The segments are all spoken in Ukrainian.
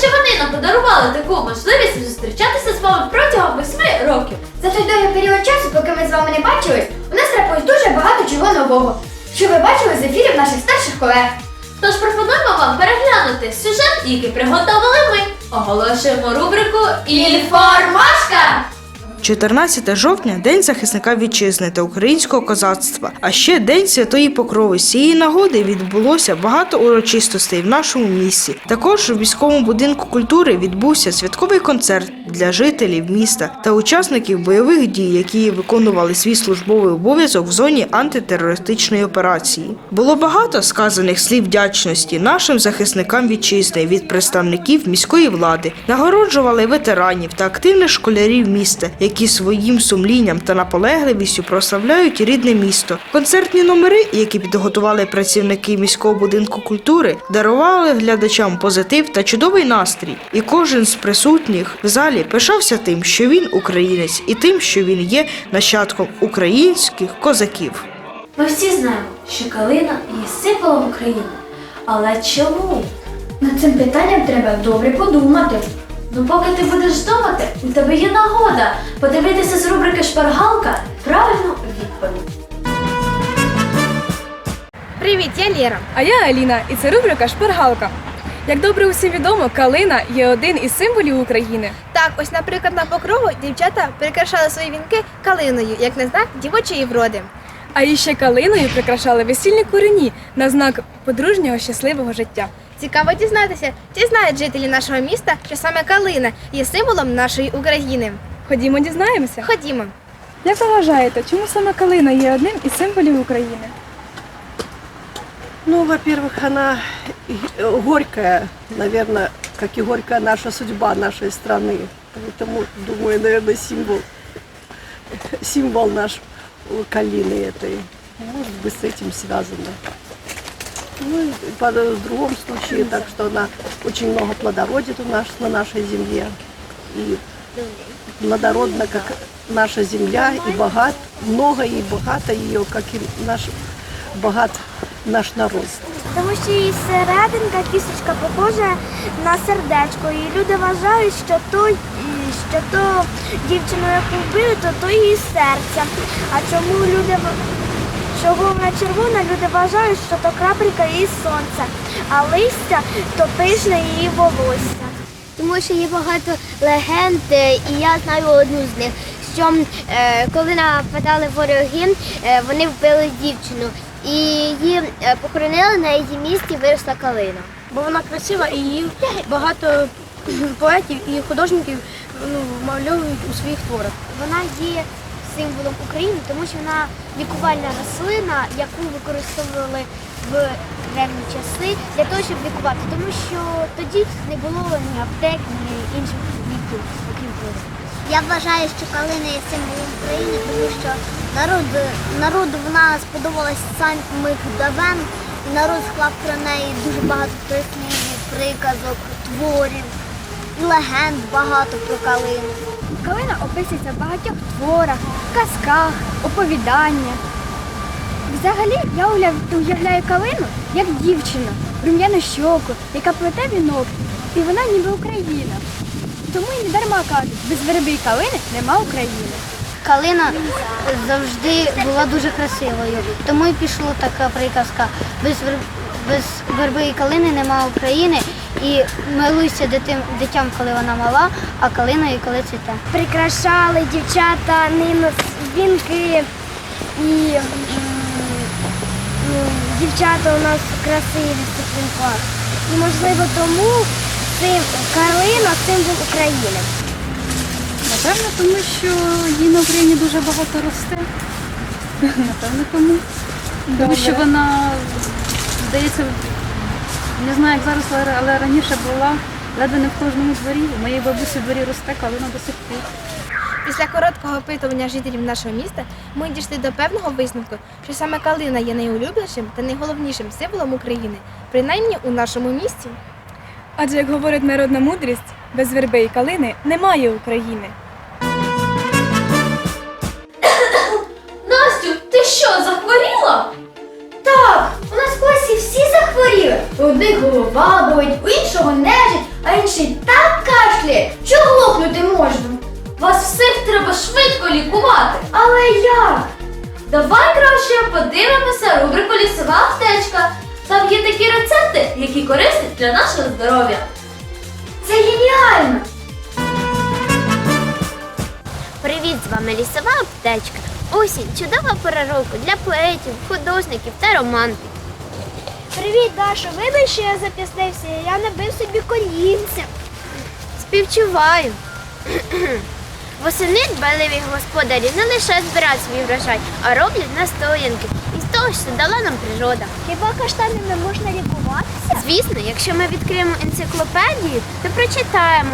Що вони нам подарували таку можливість зустрічатися з вами протягом восьми років. За той довгий період часу, поки ми з вами не бачились, у нас трапилось дуже багато чого нового, що ви бачили з ефірів наших старших колег. Тож пропонуємо вам переглянути сюжет, який приготували ми. Оголошуємо рубрику Інформашка! 14 жовтня День захисника вітчизни та українського козацтва, а ще День Святої Покрови. З цієї нагоди відбулося багато урочистостей в нашому місті. Також у міському будинку культури відбувся святковий концерт для жителів міста та учасників бойових дій, які виконували свій службовий обов'язок в зоні антитерористичної операції. Було багато сказаних слів вдячності нашим захисникам вітчизни від представників міської влади, нагороджували ветеранів та активних школярів міста, які своїм сумлінням та наполегливістю прославляють рідне місто. Концертні номери, які підготували працівники міського будинку культури, дарували глядачам позитив та чудовий настрій. І кожен з присутніх в залі пишався тим, що він українець, і тим, що він є нащадком українських козаків. Ми всі знаємо, що калина є символом України. Але чому? Над цим питанням треба добре подумати. Ну, поки ти будеш думати, у тебе є нагода подивитися з рубрики Шпаргалка правильну відповідь. Привіт, я Лєра. А я Аліна, і це рубрика Шпаргалка. Як добре усім відомо, калина є один із символів України. Так, ось, наприклад, на покрову дівчата прикрашали свої вінки калиною, як на знак дівочої вроди. А іще калиною прикрашали весільні курені на знак подружнього щасливого життя. Цікаво дізнатися, чи знають жителі нашого міста, що саме калина є символом нашої України. Ходімо, дізнаємося. Ходімо. Як ви вважаєте, чому саме калина є одним із символів України? Ну, во-первых, она э, горькая, наверное, как и горькая наша судьба нашей страны. Поэтому, думаю, наверное, символ, символ наш э, калины этой. Может быть, с этим связано. Ну, и по в другом случае, так что она очень много плодородит у нас на нашей земле. И плодородна, как наша земля, и богат, много и богато ее, как и наш богат наш народ. Тому що її серединка кісточка похожа на сердечко. І люди вважають, що то, що то дівчину, яку вбили, то то її серце. А чому люди чого вона червона, люди вважають, що то крапелька її сонця, а листя то пишне її волосся. Тому що є багато легенд, е, і я знаю одну з них, що е, коли нападали вороги, е, вони вбили дівчину. І її е, похоронили на її місці виросла калина. Бо вона красива і її багато поетів і художників ну, малюють у своїх творах. Вона є символом України, тому що вона лікувальна рослина, яку використовували в древні часи для того, щоб лікувати. Тому що тоді не було ні аптек, ні інших ліків, окрім того. Я вважаю, що калина є символом України, тому що народ, народу вона сподобалась самих давен, народ склав про неї дуже багато прислів'їв, приказок, творів і легенд багато про калину. Калина описується в багатьох творах, казках, оповіданнях. Взагалі, я уявляю калину як дівчину, рум'яну щоку, яка плете вінок, і вона ніби Україна. Тому і не дарма кажуть, без верби калини нема України. Калина завжди була дуже красивою, тому і пішла така приказка. Без, без верби і калини нема України. І милуйся дитим, дитям, коли вона мала, а калиною, коли цвіте. Прикрашали дівчата ними вінки і дівчата у нас красиві в цих вінках. І можливо тому цим калина символ України. Напевно, тому що її на Україні дуже багато росте. Напевно, тому. Тому що вона, здається, не знаю, як зараз, але- але раніше була ледве не в кожному дворі. У моєї бабусі в дворі росте калина до сих пір. Після короткого опитування жителів нашого міста ми дійшли до певного висновку, що саме калина є найулюбленішим та найголовнішим символом України, принаймні у нашому місті. Адже, як говорить народна мудрість, без верби і калини немає України. У одних голова болить, у іншого нежить, а інший так кашляє, що глохнути можна. Вас всіх треба швидко лікувати. Але як? Давай краще подивимося рубрику Лісова аптечка. Там є такі рецепти, які корисні для нашого здоров'я. Це геніально! Привіт, з вами лісова аптечка. Осінь чудова пора року для поетів, художників та романтиків. Привіт, Даша. Вибач, що я запізнився. Я набив собі колінця. Співчуваю. Восени дбайливі господарі не лише збирають свій врожай, а роблять настоянки із того, що дала нам природа. Хіба каштанами можна лікуватися? Звісно, якщо ми відкриємо енциклопедію, то прочитаємо.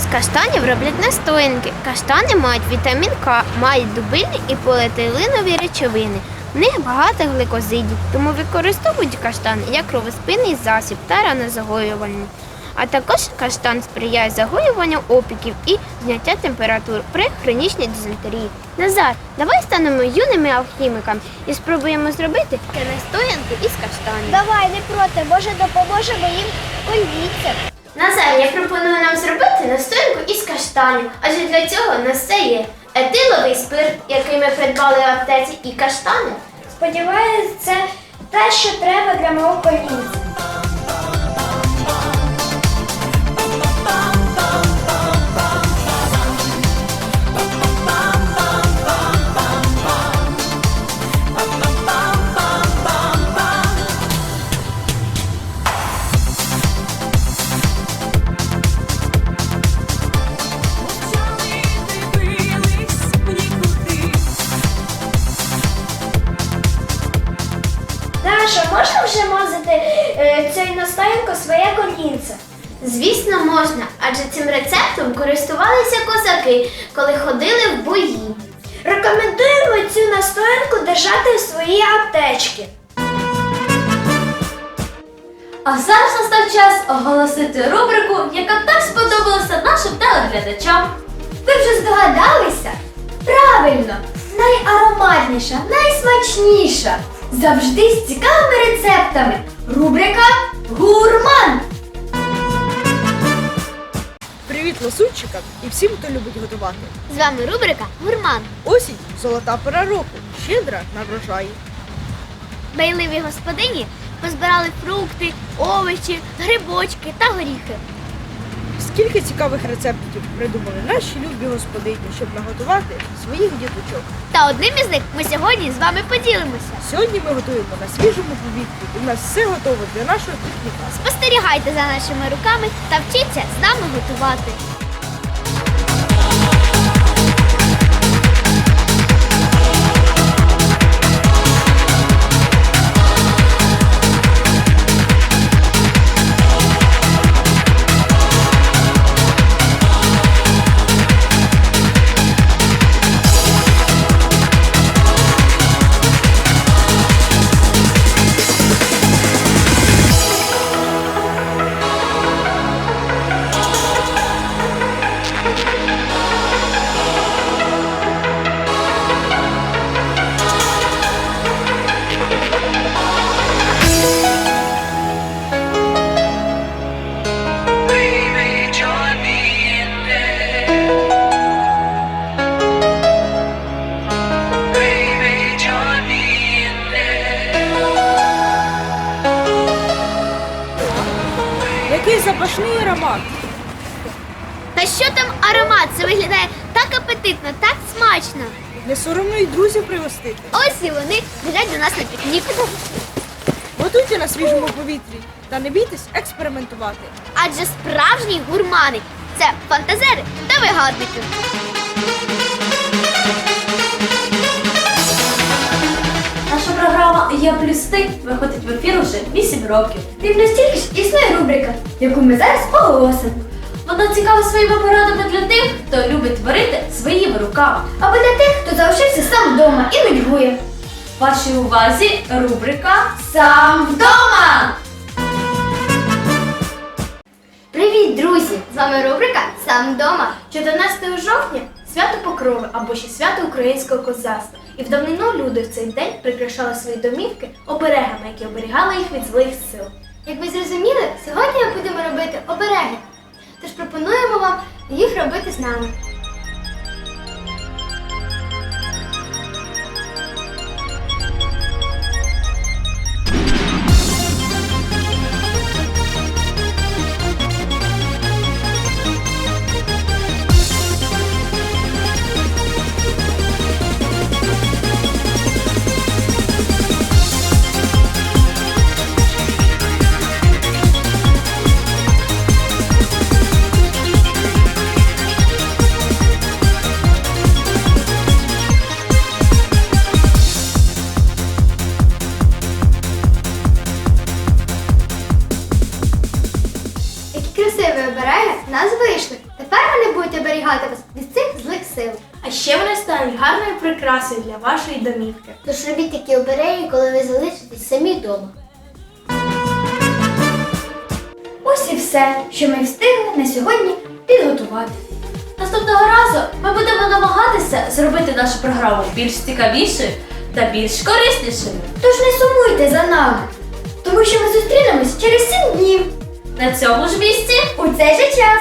З каштанів роблять настоянки. Каштани мають вітамін К, мають дубильні і поліетиленові речовини. В них багато гликозидів, тому використовують каштан як кровоспинний засіб та ранозагоювальний. А також каштан сприяє загоюванню опіків і зняття температур при хронічній дизентерії. Назар, давай станемо юними алхімиками і спробуємо зробити настоянки із каштанів. Давай, не проти, може допоможемо їм коліться. Назар, я пропоную нам зробити настоянку із каштанів, адже для цього у нас це є етиловий спирт, який ми придбали в аптеці, і каштани. Сподіваюся, це те, що треба для мого колінця. Козаки, коли ходили в бої. Рекомендуємо цю настоянку держати в своїй аптечці. А зараз настав час оголосити рубрику, яка так сподобалася нашим телеглядачам. Ви вже здогадалися? Правильно! Найароматніша, найсмачніша. Завжди з цікавими рецептами. Рубрика Гурман. Привіт ласунчикам і всім, хто любить готувати. З вами рубрика Гурман. Осінь золота пора року, щедра на врожаї. Байливі господині позбирали фрукти, овочі, грибочки та горіхи. Скільки цікавих рецептів придумали наші любі господині, щоб наготувати своїх діточок. Та одним із них ми сьогодні з вами поділимося. Сьогодні ми готуємо на свіжому повітрі. У нас все готово для нашого пікніка. Спостерігайте за нашими руками та вчіться з нами готувати. Аромат! Та що там аромат? Це виглядає так апетитно, так смачно. Не соромно й друзів пригостити. Ось і вони глядять до нас на пікнік. Готуйте на свіжому повітрі та не бійтесь експериментувати. Адже справжні гурмани Це фантазери та вигадники. Програма Я плюс ти виходить в ефір уже 8 років. Рівно стільки ж існує рубрика, яку ми зараз оголосимо. Вона цікава своїми порадами для тих, хто любить творити своїми руками. Або для тих, хто залишився сам вдома і нудьгує. Вашій увазі рубрика Сам вдома! Привіт, друзі! З вами рубрика Сам вдома. 14 жовтня свято Покрови або ще свято українського козацтва. І в давнину люди в цей день прикрашали свої домівки оберегами, які оберігали їх від злих сил. Як ви зрозуміли, сьогодні ми будемо робити обереги. Тож пропонуємо вам їх робити з нами. Красиві обереги нас вийшли. Тепер вони будуть оберігати вас від цих злих сил. А ще вони стануть гарною прикрасою для вашої домівки. Тож робіть такі обереги, коли ви залишитесь самі вдома. Ось і все, що ми встигли на сьогодні підготувати. Наступного разу ми будемо намагатися зробити нашу програму більш цікавішою та більш кориснішою. Тож не сумуйте за нами, тому що ми зустрінемось через 7 днів На цьому ж місці у цей же час.